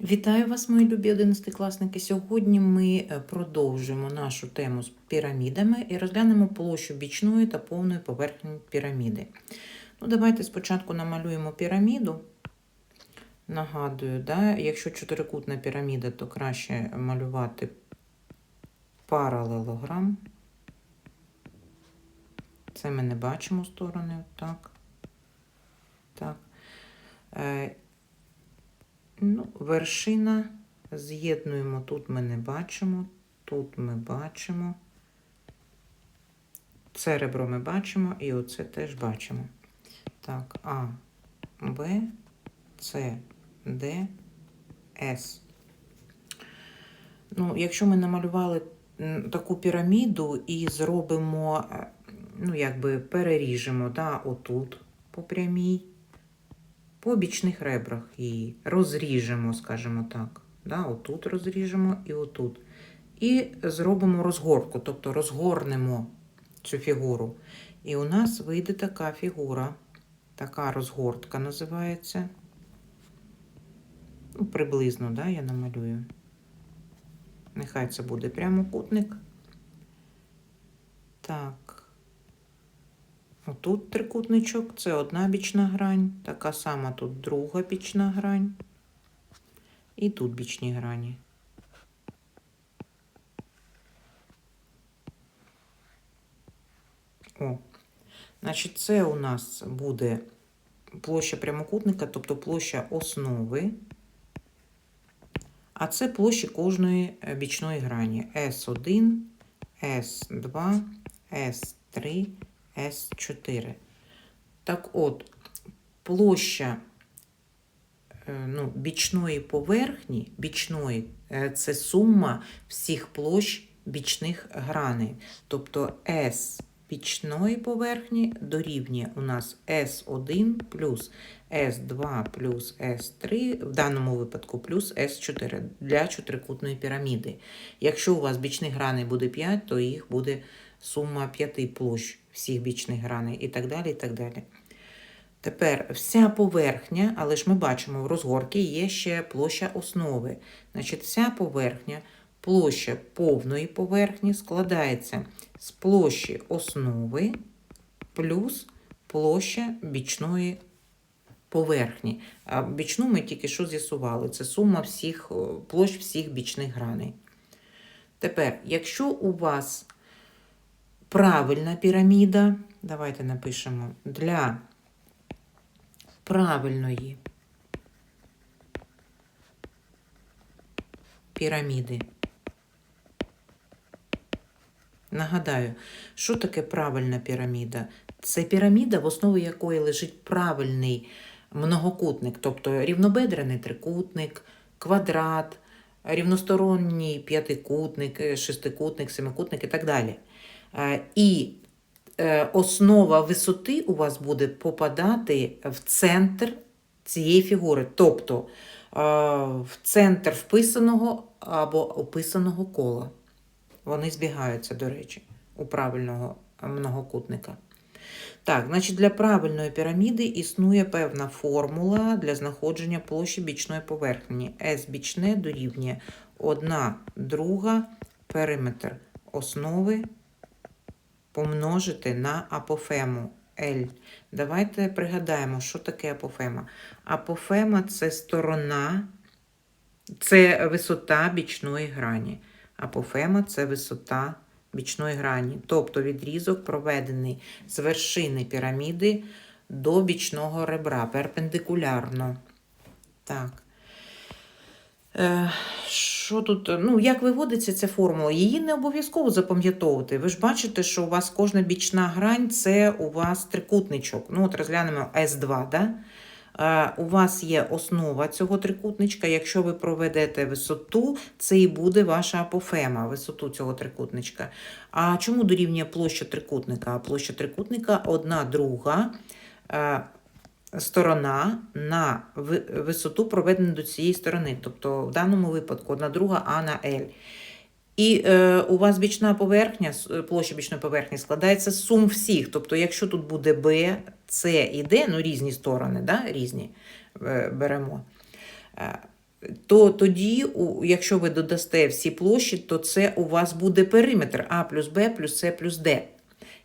Вітаю вас, мої любі одинадцятикласники. Сьогодні ми е, продовжимо нашу тему з пірамідами і розглянемо площу бічної та повної поверхні піраміди. Ну, давайте спочатку намалюємо піраміду. Нагадую, да, якщо чотирикутна піраміда, то краще малювати паралелограм. Це ми не бачимо сторони. Так. Так. Ну, вершина з'єднуємо. Тут ми не бачимо, тут ми бачимо. Це ребро ми бачимо і оце теж бачимо. Так, А, Б, С, Д, С. Ну, якщо ми намалювали таку піраміду і зробимо, е, ну, якби переріжемо, да, отут по прямій по бічних ребрах її розріжемо, скажімо так. Да, отут розріжемо і отут. І зробимо розгорку, тобто розгорнемо цю фігуру. І у нас вийде така фігура, така розгортка називається. Ну, приблизно, да, я намалюю. Нехай це буде прямокутник. Так. Отут трикутничок, це одна бічна грань, така сама тут друга бічна грань. І тут бічні грані. О, значить, це у нас буде площа прямокутника, тобто площа основи. А це площі кожної е, бічної грані. S1, S2, S3, S4. Так от, площа е, ну, бічної поверхні, бічної, е, це сума всіх площ бічних граней. Тобто S бічної поверхні дорівнює у нас S1 плюс S2 плюс S3, в даному випадку плюс S4 для чотирикутної піраміди. Якщо у вас бічних граней буде 5, то їх буде сума 5 площ всіх бічних граней і так далі. і так далі. Тепер вся поверхня, але ж ми бачимо, в розгорці є ще площа основи. Значить, вся поверхня, площа повної поверхні складається з площі основи плюс площа бічної поверхні. А бічну ми тільки що з'ясували. Це сума всіх площ всіх бічних граней. Тепер, якщо у вас правильна піраміда, давайте напишемо для правильної піраміди. Нагадаю, що таке правильна піраміда? Це піраміда, в основі якої лежить правильний многокутник, тобто рівнобедрений трикутник, квадрат, рівносторонній п'ятикутник, шестикутник, семикутник і так далі. Е, І е, основа висоти у вас буде попадати в центр цієї фігури, тобто е, в центр вписаного або описаного кола. Вони збігаються, до речі, у правильного многокутника. Так, значить, для правильної піраміди існує певна формула для знаходження площі бічної поверхні. S бічне дорівнює 1 друга периметр основи помножити на апофему L. Давайте пригадаємо, що таке апофема. Апофема це сторона, це висота бічної грані. Апофема це висота бічної грані, тобто відрізок проведений з вершини піраміди до бічного ребра перпендикулярно. Так. Е, Що тут? Ну, як виводиться ця формула? Її не обов'язково запам'ятовувати. Ви ж бачите, що у вас кожна бічна грань це у вас трикутничок. Ну, от розглянемо S2, да? Е, У вас є основа цього трикутничка. Якщо ви проведете висоту, це і буде ваша апофема, висоту цього трикутничка. А чому дорівнює площа трикутника? Площа трикутника одна друга е, сторона на висоту проведена до цієї сторони. Тобто в даному випадку одна друга А на L. І е, у вас бічна поверхня, е, площа бічної поверхні складається з сум всіх. Тобто, якщо тут буде Б, С і Д, ну різні сторони, да, різні е, беремо. Е, то тоді, у- якщо ви додасте всі площі, то це у вас буде периметр А плюс Б плюс С плюс Д.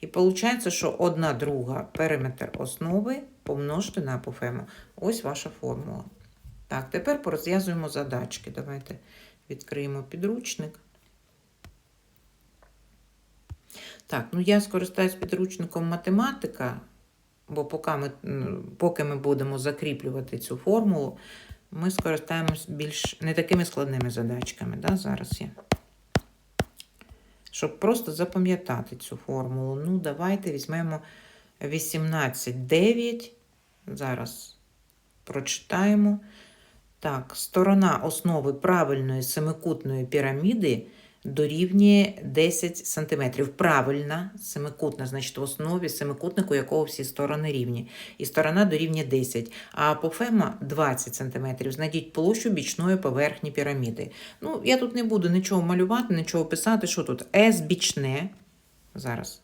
І виходить, що одна друга периметр основи помножити на апофему. Ось ваша формула. Так, тепер порозв'язуємо задачки. Давайте відкриємо підручник. Так, ну я скористаюсь підручником математика, бо поки ми, поки ми будемо закріплювати цю формулу, ми скористаємось більш не такими складними задачками. Да, зараз є. Щоб просто запам'ятати цю формулу. Ну, давайте візьмемо 18,9. Зараз прочитаємо. Так, сторона основи правильної семикутної піраміди дорівнює 10 см. Правильна семикутна, значить в основі семикутнику, якого всі сторони рівні. І сторона дорівнює 10, а апофема 20 см. Знайдіть площу бічної поверхні піраміди. Ну, я тут не буду нічого малювати, нічого писати. Що тут? С бічне. Зараз.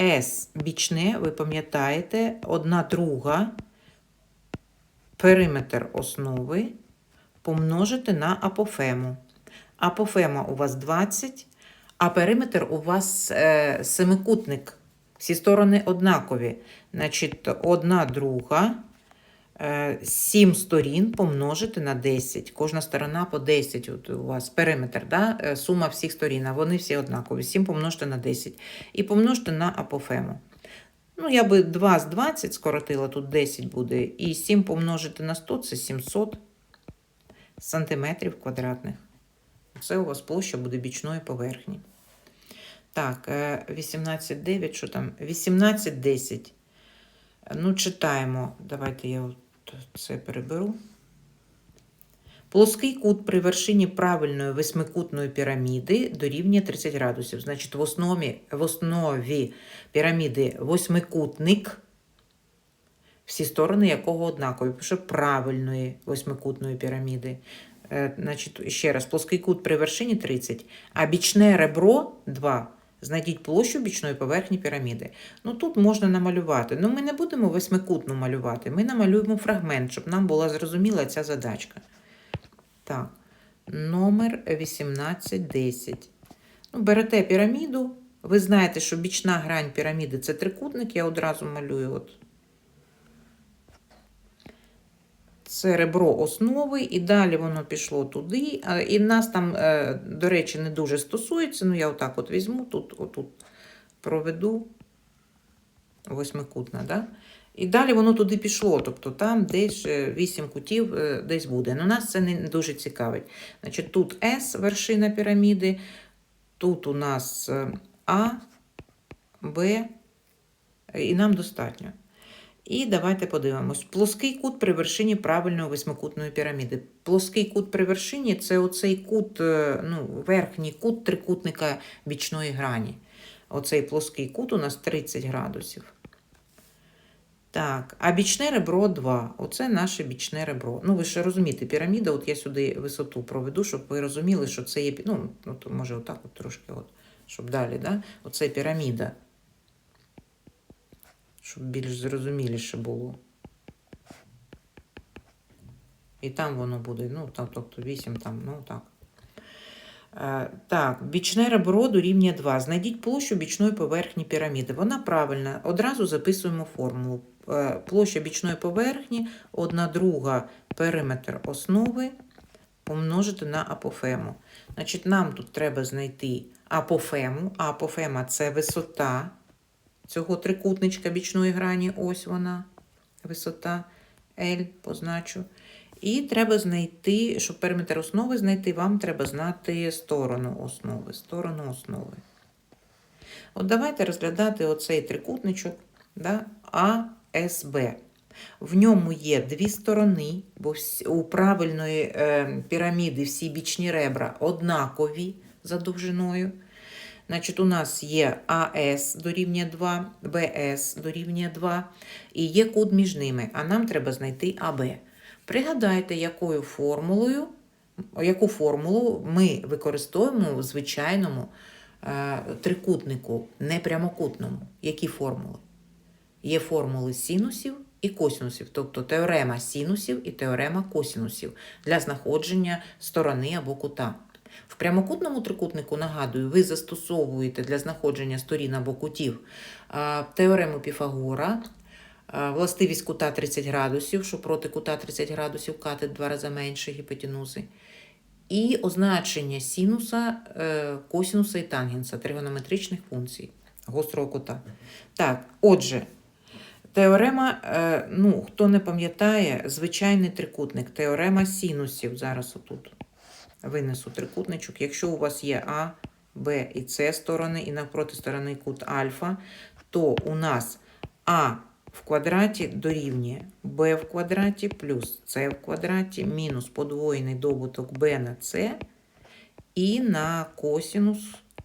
С бічне, ви пам'ятаєте, одна друга периметр основи помножити на апофему. Апофема у вас 20, а периметр у вас е, семикутник. Всі сторони однакові. Значить, одна друга, е, 7 сторін помножити на 10. Кожна сторона по 10. От у вас периметр, да? е, сума всіх сторін, а вони всі однакові. 7 помножити на 10. І помножити на апофему. Ну, я би 2 з 20 скоротила, тут 10 буде. І 7 помножити на 100 це 700 сантиметрів квадратних. Це у вас площа буде бічної поверхні. Так, е, 18,9, що там? 18,10. Ну, читаємо. Давайте я це переберу. Плоский кут при вершині правильної восьмикутної піраміди дорівнює 30 градусів. Значить, в основі, в основі піраміди восьмикутник, всі сторони якого однакові. Пише правильної восьмикутної піраміди. Е, Значить, ще раз, плоский кут при вершині 30, а бічне ребро 2. Знайдіть площу бічної поверхні піраміди. Ну тут можна намалювати. Ну ми не будемо восьмикутну малювати, ми намалюємо фрагмент, щоб нам була зрозуміла ця задачка. Так, номер 1810. Ну, берете піраміду. Ви знаєте, що бічна грань піраміди це трикутник, я одразу малюю. От. Це ребро основи, і далі воно пішло туди. І нас там, е, до речі, не дуже стосується. Ну, я отак от візьму, тут отут проведу восьмикутна, да? І далі воно туди пішло. Тобто там десь е, вісім кутів е, десь буде. Ну, нас це не дуже цікавить. Значить, тут С вершина піраміди, тут у нас А, Б, і нам достатньо. І давайте подивимось. Плоский кут при вершині правильної восьмикутної піраміди. Плоский кут при вершині це оцей кут, е, ну, верхній кут трикутника бічної грані. Оцей плоский кут у нас 30 градусів. Так, а бічне ребро 2. Оце наше бічне ребро. Ну, ви ще розумієте, піраміда, от я сюди висоту проведу, щоб ви розуміли, що це є. Ну, то може отак от трошки, от, щоб далі, да? Оце піраміда. Щоб більш зрозуміліше було. І там воно буде, ну, там, тобто 8, там, ну так. Е, Так, бічне ребро дорівнює 2. Знайдіть площу бічної поверхні піраміди. Вона правильна. Одразу записуємо формулу. Е, Площа бічної поверхні, одна друга периметр основи помножити на апофему. Значить, нам тут треба знайти апофему. Апофема це висота цього трикутничка бічної грані. Ось вона, висота L позначу. І треба знайти, щоб периметр основи знайти, вам треба знати сторону основи. Сторону основи. От давайте розглядати оцей трикутничок да, АСБ. В ньому є дві сторони, бо у правильної е, піраміди всі бічні ребра однакові за довжиною. Значить, у нас є АС дорівнює 2, БС дорівнює 2, і є кут між ними, а нам треба знайти АБ. Пригадайте, якою формулою, яку формулу ми використовуємо у звичайному е, трикутнику, не прямокутному. Які формули? Є формули синусів і косінусів, тобто теорема синусів і теорема косінусів для знаходження сторони або кута. В прямокутному трикутнику, нагадую, ви застосовуєте для знаходження сторін або кутів теорему Піфагора, властивість кута 30 градусів, що проти кута 30 градусів катет два рази менше гіпотенузи, і означення синуса, е, косінуса і тангенса тригонометричних функцій гострого кута. Так, отже, теорема, е, ну, хто не пам'ятає, звичайний трикутник, теорема синусів. Зараз отут винесу трикутничок. Якщо у вас є А, Б і С сторони, і навпроти сторони кут альфа, то у нас А в квадраті дорівнює b в квадраті плюс c в квадраті мінус подвоєний добуток b на c і на косінус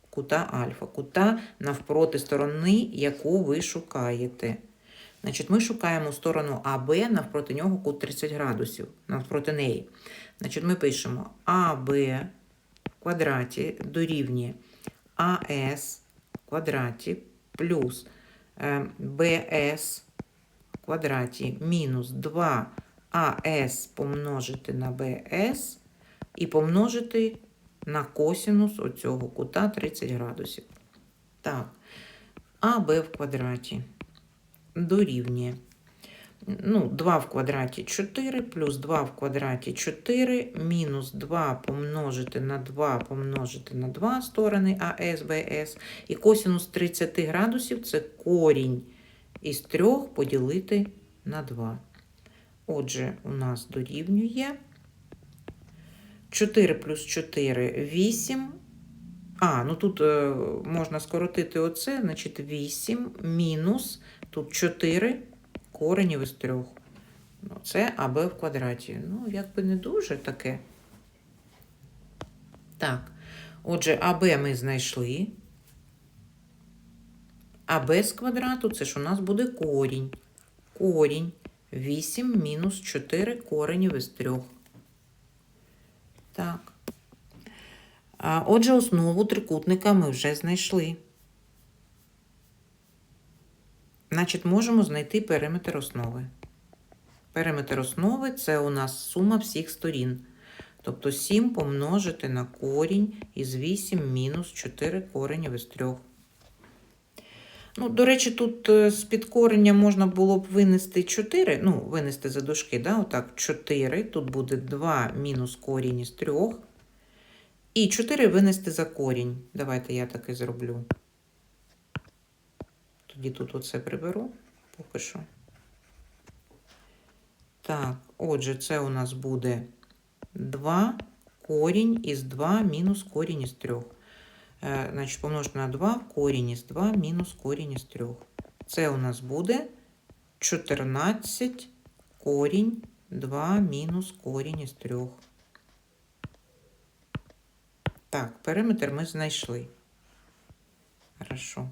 кута альфа, кута навпроти сторони, яку ви шукаєте. Значить, ми шукаємо сторону АБ, навпроти нього кут 30 градусів, навпроти неї. Значить, ми пишемо АБ в квадраті дорівнює АС в квадраті плюс е, БС в квадраті мінус 2АС помножити на БС і помножити на косінус оцього кута 30 градусів. Так, АБ в квадраті дорівнює. Ну, 2 в квадраті 4, плюс 2 в квадраті 4, мінус 2 помножити на 2 помножити на 2 сторони АС, БС. І косінус 30 градусів це корінь із 3 поділити на 2. Отже, у нас дорівнює 4 плюс 4 8. А, ну тут е, можна скоротити оце, значить 8 мінус тут 4 коренів із 3. Ну, це АБ в квадраті. Ну, якби не дуже таке. Так. Отже, АБ ми знайшли. А b з квадрату це ж у нас буде корінь. Корінь 8 мінус 4 коренів із 3. Так. Отже, основу трикутника ми вже знайшли. Значить, можемо знайти периметр основи. Периметр основи це у нас сума всіх сторін. Тобто 7 помножити на корінь із 8 мінус 4 коренів із 3. Ну, до речі, тут е, з підкорення можна було б винести 4, ну, винести за дужки, да, отак, 4. Тут буде 2 мінус корінь із 3. І 4 винести за корінь. Давайте я так і зроблю. Тоді тут оце приберу поки що. Так, отже, це у нас буде 2 корінь із 2 мінус корінь із 3. Е, Значить, помножити на 2 корінь із 2 мінус корінь із 3. Це у нас буде 14 корінь 2 мінус корінь із 3. Так, периметр ми знайшли. Хорошо.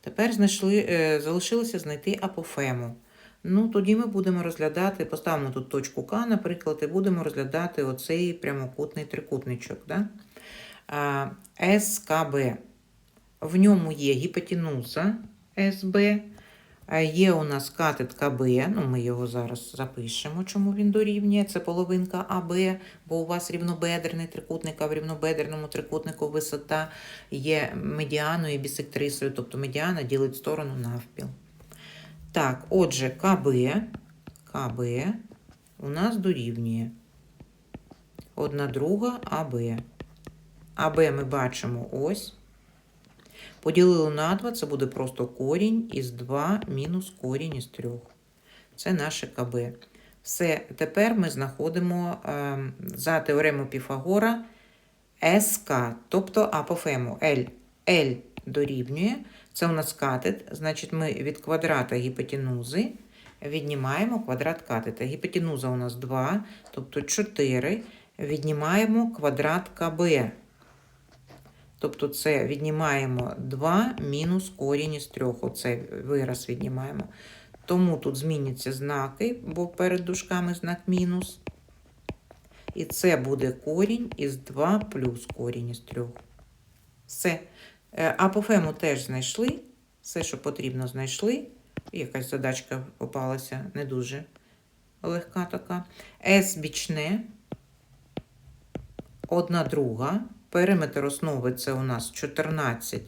Тепер знайшли, е, залишилося знайти апофему. Ну, тоді ми будемо розглядати, поставимо тут точку К, наприклад, і будемо розглядати оцей прямокутний трикутничок. Да? СКБ. В ньому є гіпотенуза СБ, є у нас катет КБ, ну ми його зараз запишемо, чому він дорівнює. Це половинка АБ, бо у вас рівнобедрений трикутник, а в рівнобедреному трикутнику висота є медіаною і бісектрисою, тобто медіана ділить сторону навпіл. Так, отже, КБ, КБ у нас дорівнює одна друга АБ. АБ ми бачимо ось. Поділили на 2, це буде просто корінь із 2 мінус корінь із 3. Це наше КБ. Все, тепер ми знаходимо е, за теоремою Піфагора СК, тобто апофему L. L дорівнює. Це у нас катет, значить ми від квадрата гіпотенузи віднімаємо квадрат катета. Гіпотенуза у нас 2, тобто 4. Віднімаємо квадрат КБ. Тобто це віднімаємо 2 мінус корінь із 3. Оце вираз віднімаємо. Тому тут зміняться знаки, бо перед дужками знак мінус. І це буде корінь із 2 плюс корінь із 3. Все. Е, Апофему теж знайшли. Все, що потрібно, знайшли. Якась задачка попалася, не дуже легка така. С бічне, одна друга. Периметр основи це у нас 14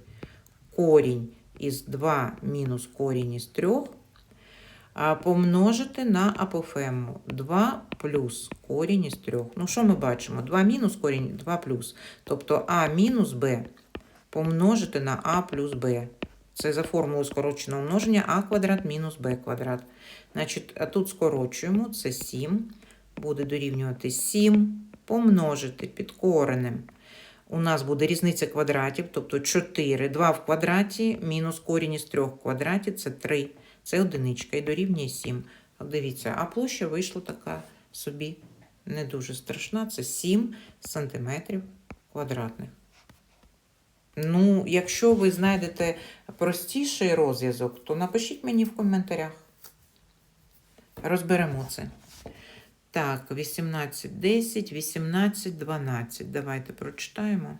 корінь із 2 мінус корінь із 3. А помножити на апофему 2 плюс корінь із 3. Ну, що ми бачимо? 2 мінус корінь, 2 плюс. Тобто А мінус Б помножити на А плюс Б. Це за формулою скороченого множення А квадрат мінус Б квадрат. Значить, а тут скорочуємо, це 7. Буде дорівнювати 7 помножити під коренем. У нас буде різниця квадратів, тобто 4. 2 в квадраті мінус корінь із 3 в квадраті це 3. Це одиничка і дорівнює 7. От дивіться, а площа вийшла така собі не дуже страшна. Це 7 сантиметрів квадратних. Ну, якщо ви знайдете простіший розв'язок, то напишіть мені в коментарях. Розберемо це. Так, 18, 10, 18, 12. Давайте прочитаємо.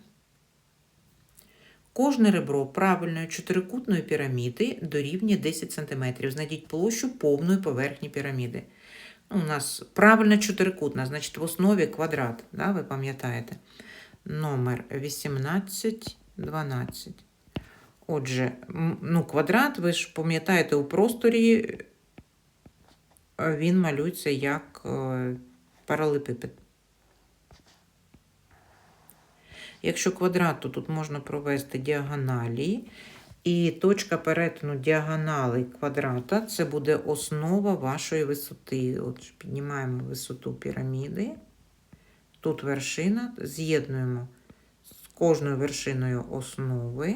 Кожне ребро правильної чотирикутної піраміди дорівнює 10 см. Знайдіть площу повної поверхні піраміди. Ну, у нас правильна чотирикутна, значить в основі квадрат, да, ви пам'ятаєте. Номер 18, 12. Отже, ну, квадрат, ви ж пам'ятаєте, у просторі він малюється як е, паралепіпед. Якщо квадрат, то тут можна провести діагоналі. І точка перетину діагонали квадрата це буде основа вашої висоти. От піднімаємо висоту піраміди. Тут вершина, з'єднуємо з кожною вершиною основи.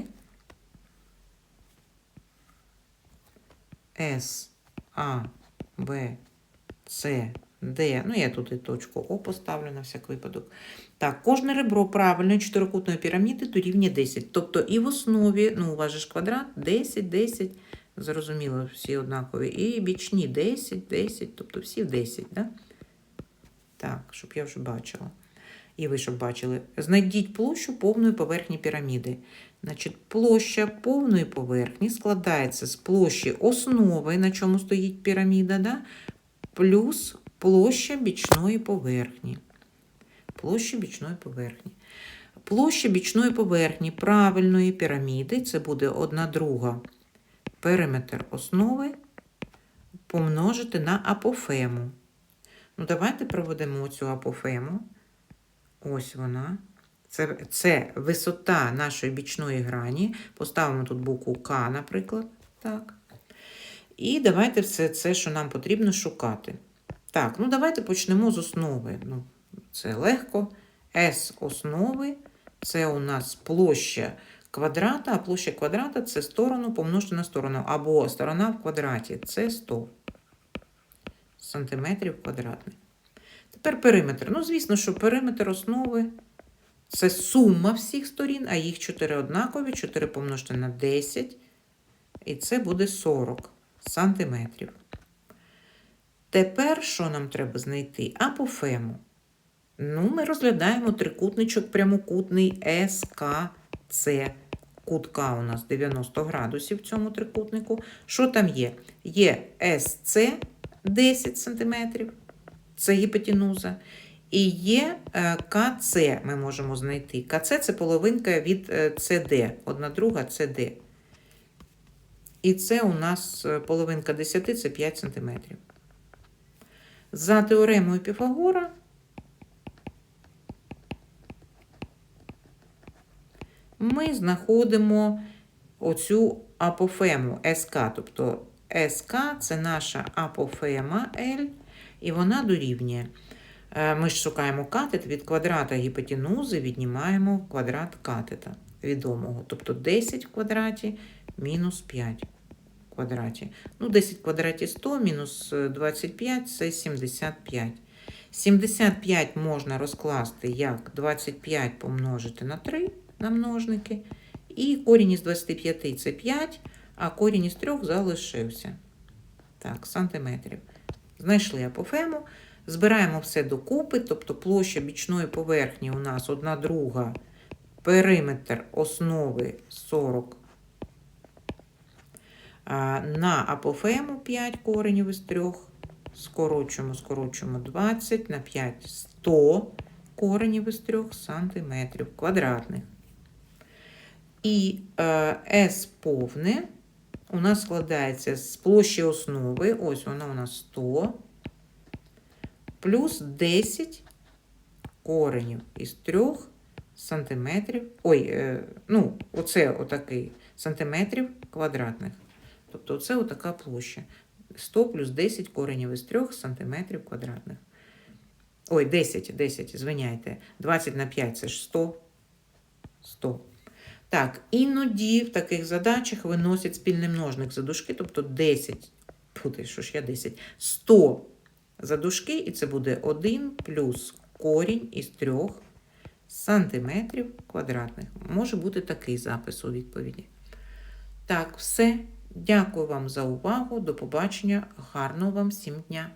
С, А, Б, С, Д. Ну, я тут і точку О поставлю на всяк випадок. Так, кожне ребро правильної чотирикутної піраміди дорівнює 10. Тобто і в основі, ну, у вас же ж квадрат 10, 10, зрозуміло, всі однакові. І бічні 10, 10, тобто всі 10, да? Так, щоб я вже бачила. І ви щоб бачили. Знайдіть площу повної поверхні піраміди. Значить, площа повної поверхні складається з площі основи, на чому стоїть піраміда, да? плюс площа бічної поверхні. Площа бічної поверхні. Площа бічної поверхні правильної піраміди це буде одна друга периметр основи помножити на апофему. Ну, давайте проведемо цю апофему. Ось вона. Це, це висота нашої бічної грані. Поставимо тут букву К, наприклад. Так. І давайте все це, що нам потрібно шукати. Так, ну давайте почнемо з основи. Ну, Це легко. С основи це у нас площа квадрата, а площа квадрата це сторону помножити сторону. Або сторона в квадраті це 100 сантиметрів квадратних. Тепер периметр. Ну, звісно, що периметр основи це сума всіх сторін, а їх 4 однакові, 4 помножити на 10, і це буде 40 сантиметрів. Тепер що нам треба знайти? Апофему. Ну, ми розглядаємо трикутничок прямокутний СКЦ. Кут К у нас 90 градусів в цьому трикутнику. Що там є? Є СЦ 10 см, це гіпотенуза. І є е, КЦ ми можемо знайти. КЦ це половинка від СД, одна друга СД. І це у нас е, половинка 10 це 5 см. За теоремою Піфагора ми знаходимо оцю апофему СК. Тобто СК це наша апофема L, і вона дорівнює. Е, Ми ж шукаємо катет від квадрата гіпотенузи, віднімаємо квадрат катета відомого. Тобто 10 в квадраті мінус 5 в квадраті. Ну, 10 в квадраті 100 мінус 25 це 75. 75 можна розкласти як 25 помножити на 3 на множники. І корінь із 25 це 5, а корінь із 3 залишився. Так, сантиметрів. Знайшли апофему. Збираємо все докупи, тобто площа бічної поверхні у нас одна друга, периметр основи 40 На апофему 5 коренів із 3. Скорочуємо, скорочуємо 20 на 5 100 коренів із 3 сантиметрів квадратних. І е, S повне у нас складається з площі основи, ось вона у нас 100, плюс 10 коренів із 3 сантиметрів, ой, е, ну, оце отакий сантиметрів квадратних. Тобто це отака площа. 100 плюс 10 коренів із 3 сантиметрів квадратних. Ой, 10, 10, звиняйте. 20 на 5 це ж 100. 100. Так, іноді в таких задачах виносять спільний множник за дужки, тобто 10, буде, що ж я 10, 100 за дужки, і це буде 1 плюс корінь із 3 сантиметрів квадратних. Може бути такий запис у відповіді. Так, все. Дякую вам за увагу. До побачення. Гарного вам всім дня!